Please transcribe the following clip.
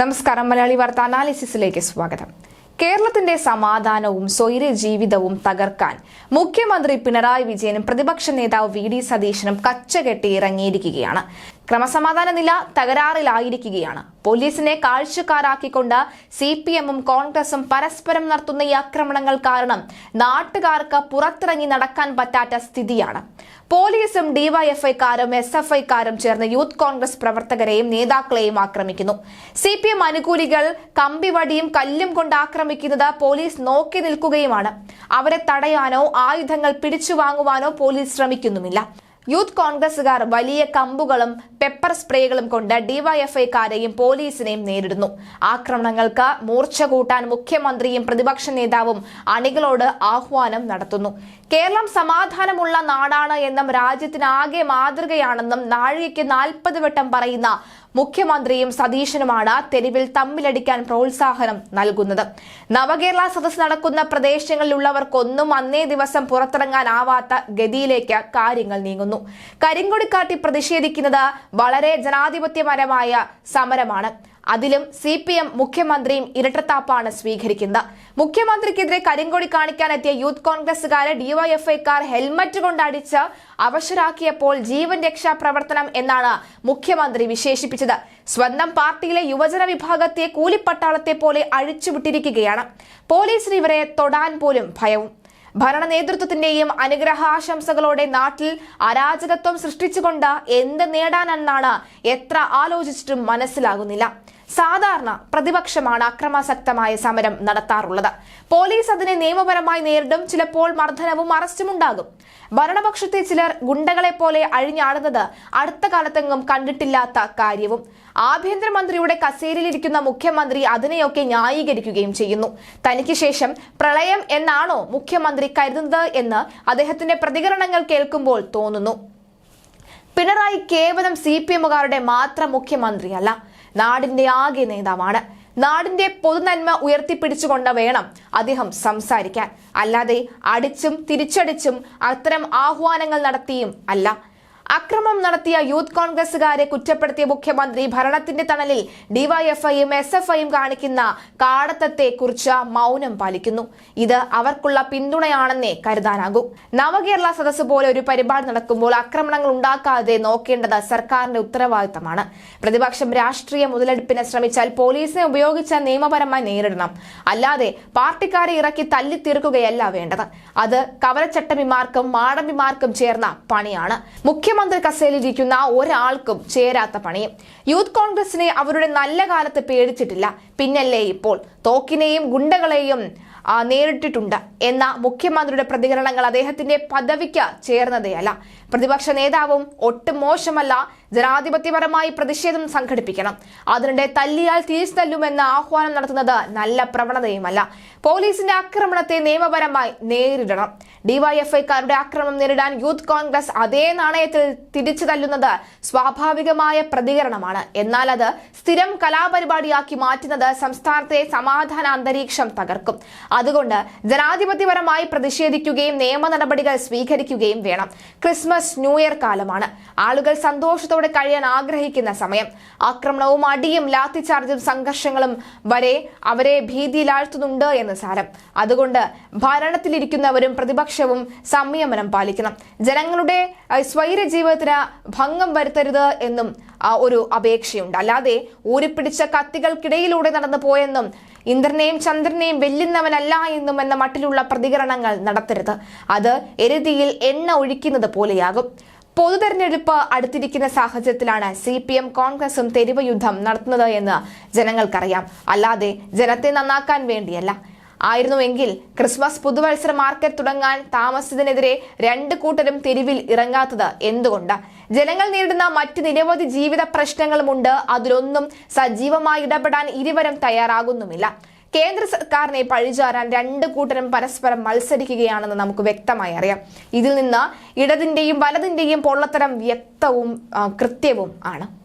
നമസ്കാരം മലയാളി വാർത്ത അനാലിസിസിലേക്ക് സ്വാഗതം. കേരളത്തിന്റെ സമാധാനവും സ്വൈര്യ ജീവിതവും തകർക്കാൻ മുഖ്യമന്ത്രി പിണറായി വിജയനും പ്രതിപക്ഷ നേതാവ് വി ഡി സതീശനും കച്ചകെട്ടി ഇറങ്ങിയിരിക്കുകയാണ്. ക്രമസമാധാന നില തകരാറിലായിരിക്കുകയാണ്. പോലീസിനെ കാഴ്ചക്കാരാക്കിക്കൊണ്ട് സി പി എമ്മും കോൺഗ്രസും പരസ്പരം നടത്തുന്ന ഈ ആക്രമണങ്ങൾ കാരണം നാട്ടുകാർക്ക് പുറത്തിറങ്ങി നടക്കാൻ പറ്റാത്ത സ്ഥിതിയാണ്. പോലീസും ഡിവൈഎഫ്ഐക്കാരും എസ് എഫ് ഐക്കാരും ചേർന്ന് യൂത്ത് കോൺഗ്രസ് പ്രവർത്തകരെയും നേതാക്കളെയും ആക്രമിക്കുന്നു. സി പി എം അനുകൂലികൾ കമ്പിവടിയും കല്ലും കൊണ്ട് ആക്രമിക്കുന്നത് പോലീസ് നോക്കി നിൽക്കുകയുമാണ്. അവരെ തടയാനോ ആയുധങ്ങൾ പിടിച്ചു വാങ്ങുവാനോ പോലീസ് ശ്രമിക്കുന്നുമില്ല. യൂത്ത് കോൺഗ്രസുകാർ വലിയ കമ്പുകളും പെപ്പർ സ്പ്രേകളും കൊണ്ട് ഡിവൈഎഫ്ഐക്കാരെയും പോലീസിനെയും നേരിടുന്നു. ആക്രമണങ്ങൾക്ക് മൂർച്ച കൂട്ടാൻ മുഖ്യമന്ത്രിയും പ്രതിപക്ഷ നേതാവും അണികളോട് ആഹ്വാനം നടത്തുന്നു. കേരളം സമാധാനമുള്ള നാടാണ് എന്നും രാജ്യത്തിനാകെ മാതൃകയാണെന്നും നാഴികയ്ക്ക് നാൽപ്പത് വട്ടം പറയുന്ന മുഖ്യമന്ത്രിയും സതീശനുമാണ് തെരുവിൽ തമ്മിലടിക്കാൻ പ്രോത്സാഹനം നൽകുന്നത്. നവകേരള സദസ് നടക്കുന്ന പ്രദേശങ്ങളിലുള്ളവർക്കൊന്നും അന്നേ ദിവസം പുറത്തിറങ്ങാനാവാത്ത ഗതിയിലേക്ക് കാര്യങ്ങൾ നീങ്ങുന്നു. കരിങ്കൊടി കാട്ടി പ്രതിഷേധിക്കുന്നത് വളരെ ജനാധിപത്യപരമായ സമരമാണ്. അതിലും സി പി എം മുഖ്യമന്ത്രിയും ഇരട്ടത്താപ്പാണ് സ്വീകരിക്കുന്നത്. മുഖ്യമന്ത്രിക്കെതിരെ കരിങ്കൊടി കാണിക്കാനെത്തിയ യൂത്ത് കോൺഗ്രസുകാരെ ഡിവൈഎഫ്ഐക്കാർ ഹെൽമറ്റ് കൊണ്ട് അടിച്ച് അവശരാക്കിയപ്പോൾ ജീവൻ രക്ഷാ പ്രവർത്തനം എന്നാണ് മുഖ്യമന്ത്രി വിശേഷിപ്പിച്ചത്. സ്വന്തം പാർട്ടിയിലെ യുവജന വിഭാഗത്തെ കൂലിപ്പട്ടാളത്തെ പോലെ അഴിച്ചുവിട്ടിരിക്കുകയാണ്. പോലീസിന് ഇവരെ തൊടാൻ പോലും ഭയവും. ഭരണ നേതൃത്വത്തിന്റെയും അനുഗ്രഹാശംസകളോടെ നാട്ടിൽ അരാജകത്വം സൃഷ്ടിച്ചുകൊണ്ട് എന്ത് നേടാനെന്നാണ് എത്ര ആലോചിച്ചിട്ടും മനസ്സിലാകുന്നില്ല. സാധാരണ പ്രതിപക്ഷമാണ് അക്രമാസക്തമായ സമരം നടത്താറുള്ളത്. പോലീസ് അതിനെ നിയമപരമായി നേരിടും. ചിലപ്പോൾ മർദ്ദനവും അറസ്റ്റും ഉണ്ടാകും. ഭരണപക്ഷത്തെ ചിലർ ഗുണ്ടകളെ പോലെ അഴിഞ്ഞാടുന്നത് അടുത്ത കാലത്തെങ്ങും കണ്ടിട്ടില്ലാത്ത കാര്യവും. ആഭ്യന്തരമന്ത്രിയുടെ കസേരയിലിരിക്കുന്ന മുഖ്യമന്ത്രി അതിനെയൊക്കെ ന്യായീകരിക്കുകയും ചെയ്യുന്നു. തനിക്ക് ശേഷം പ്രളയം എന്നാണോ മുഖ്യമന്ത്രി കരുതുന്നത് എന്ന് അദ്ദേഹത്തിന്റെ പ്രതികരണങ്ങൾ കേൾക്കുമ്പോൾ തോന്നുന്നു. പിണറായി കേവലം സി പി എമ്മുകാരുടെ മാത്രം മുഖ്യമന്ത്രിയല്ല. നാടിന്റെ ആകെ നേതാവാണ്. നാടിന്റെ പൊതുനന്മ ഉയർത്തിപ്പിടിച്ചുകൊണ്ട് വേണം അദ്ദേഹം സംസാരിക്കാൻ. അല്ലാതെ അടിച്ചും തിരിച്ചടിച്ചും അത്തരം ആഹ്വാനങ്ങൾ നടത്തിയും അല്ല. അക്രമം നടത്തിയ യൂത്ത് കോൺഗ്രസുകാരെ കുറ്റപ്പെടുത്തിയ മുഖ്യമന്ത്രി ഭരണത്തിന്റെ തണലിൽ ഡിവൈഎഫ്ഐയും എസ് എഫ് ഐയും കാണിക്കുന്ന കാടത്തത്തെ കുറിച്ച് മൗനം പാലിക്കുന്നു. ഇത് അവർക്കുള്ള പിന്തുണയാണെന്നേ കരുതാനാകൂ. നവകേരള സദസ് പോലെ ഒരു പരിപാടി നടക്കുമ്പോൾ ആക്രമണങ്ങൾ ഉണ്ടാക്കാതെ നോക്കേണ്ടത് സർക്കാരിന്റെ ഉത്തരവാദിത്തമാണ്. പ്രതിപക്ഷം രാഷ്ട്രീയ മുതലെടുപ്പിന് ശ്രമിച്ചാൽ പോലീസിനെ ഉപയോഗിച്ച നിയമപരമായി നേരിടണം. അല്ലാതെ പാർട്ടിക്കാരെ ഇറക്കി തല്ലിത്തീർക്കുകയല്ല വേണ്ടത്. അത് കവലച്ചട്ടമിമാർക്കും മാടമ്പിമാർക്കും ചേർന്ന പണിയാണ്. മുഖ്യമന്ത്രി കസേലിരിക്കുന്ന ഒരാൾക്കും ചേരാത്ത പണിയും യൂത്ത് കോൺഗ്രസിനെ അവരുടെ നല്ല കാലത്ത് പേടിച്ചിട്ടില്ല. പിന്നല്ലേ ഇപ്പോൾ തോക്കിനെയും ഗുണ്ടകളെയും നേരിട്ടിട്ടുണ്ട് എന്ന മുഖ്യമന്ത്രിയുടെ പ്രതികരണങ്ങൾ അദ്ദേഹത്തിന്റെ പദവിക്ക് ചേർന്നതേയല്ല. പ്രതിപക്ഷ നേതാവും ഒട്ടും മോശമല്ല. ജനാധിപത്യപരമായി പ്രതിഷേധം സംഘടിപ്പിക്കണം. അതിനിടെ തല്ലിയാൽ തിരിച്ചു തല്ലുമെന്ന ആഹ്വാനം നടത്തുന്നത് നല്ല പ്രവണതയുമല്ല. പോലീസിന്റെ ആക്രമണത്തെ നിയമപരമായി നേരിടണം. ഡിവൈഎഫ്ഐക്കാരുടെ ആക്രമണം നേരിടാൻ യൂത്ത് കോൺഗ്രസ് അതേ നാണയത്തിൽ തിരിച്ചു തല്ലുന്നത് സ്വാഭാവികമായ പ്രതികരണമാണ്. എന്നാൽ അത് സ്ഥിരം കലാപരിപാടിയാക്കി മാറ്റുന്നത് സംസ്ഥാനത്തെ സമാധാന അന്തരീക്ഷം തകർക്കും. അതുകൊണ്ട് ജനാധിപത്യപരമായി പ്രതിഷേധിക്കുകയും നിയമ നടപടികൾ സ്വീകരിക്കുകയും വേണം. ക്രിസ്മസ് ന്യൂ ഇയർ കാലമാണ്. ആളുകൾ സന്തോഷത്തോടെ കഴിയാൻ ആഗ്രഹിക്കുന്ന സമയം. ആക്രമണവും അടിയും ലാത്തിച്ചാർജും സംഘർഷങ്ങളും വരെ അവരെ ഭീതിയിലാഴ്ത്തുന്നുണ്ട് എന്ന് സാരം. അതുകൊണ്ട് ഭരണത്തിലിരിക്കുന്നവരും പ്രതിപക്ഷവും സംയമനം പാലിക്കണം. ജനങ്ങളുടെ സ്വൈര ജീവിതത്തിന് ഭംഗം വരുത്തരുത് എന്നും ഒരു അപേക്ഷയുണ്ട്. അല്ലാതെ ഊരിപ്പിടിച്ച കത്തികൾക്കിടയിലൂടെ നടന്നു പോയെന്നും ഇന്ദ്രനെയും ചന്ദ്രനെയും വെല്ലുന്നവനല്ല എന്നും എന്ന മട്ടിലുള്ള പ്രതികരണങ്ങൾ നടത്തരുത്. അത് എരുതിയിൽ എണ്ണ ഒഴിക്കുന്നത് പോലെയാകും. പൊതു തെരഞ്ഞെടുപ്പ് അടുത്തിരിക്കുന്ന സാഹചര്യത്തിലാണ് സി പി എം കോൺഗ്രസും തെരുവ് യുദ്ധം നടത്തുന്നത് എന്ന് ജനങ്ങൾക്കറിയാം. അല്ലാതെ ജനത്തെ നന്നാക്കാൻ വേണ്ടിയല്ല. ആയിരുന്നുവെങ്കിൽ ക്രിസ്മസ് പുതുവത്സര മാർക്കറ്റ് തുടങ്ങാൻ താമസിച്ചതിനെതിരെ രണ്ട് കൂട്ടരും തെരുവിൽ ഇറങ്ങാത്തത് എന്തുകൊണ്ട്? ജനങ്ങൾ നേരിടുന്ന മറ്റ് നിരവധി ജീവിത പ്രശ്നങ്ങളുമുണ്ട് അതിലൊന്നും സജീവമായി ഇടപെടാൻ ഇരുവരും തയ്യാറാകുന്നുമില്ല. കേന്ദ്ര സർക്കാരിനെ പഴിചാരാൻ രണ്ട് കൂട്ടരും പരസ്പരം മത്സരിക്കുകയാണെന്ന് നമുക്ക് വ്യക്തമായി അറിയാം. ഇതിൽ നിന്ന് ഇടതിന്റെയും വലതിന്റെയും പൊള്ളത്തരം വ്യക്തവും കൃത്യവും ആണ്.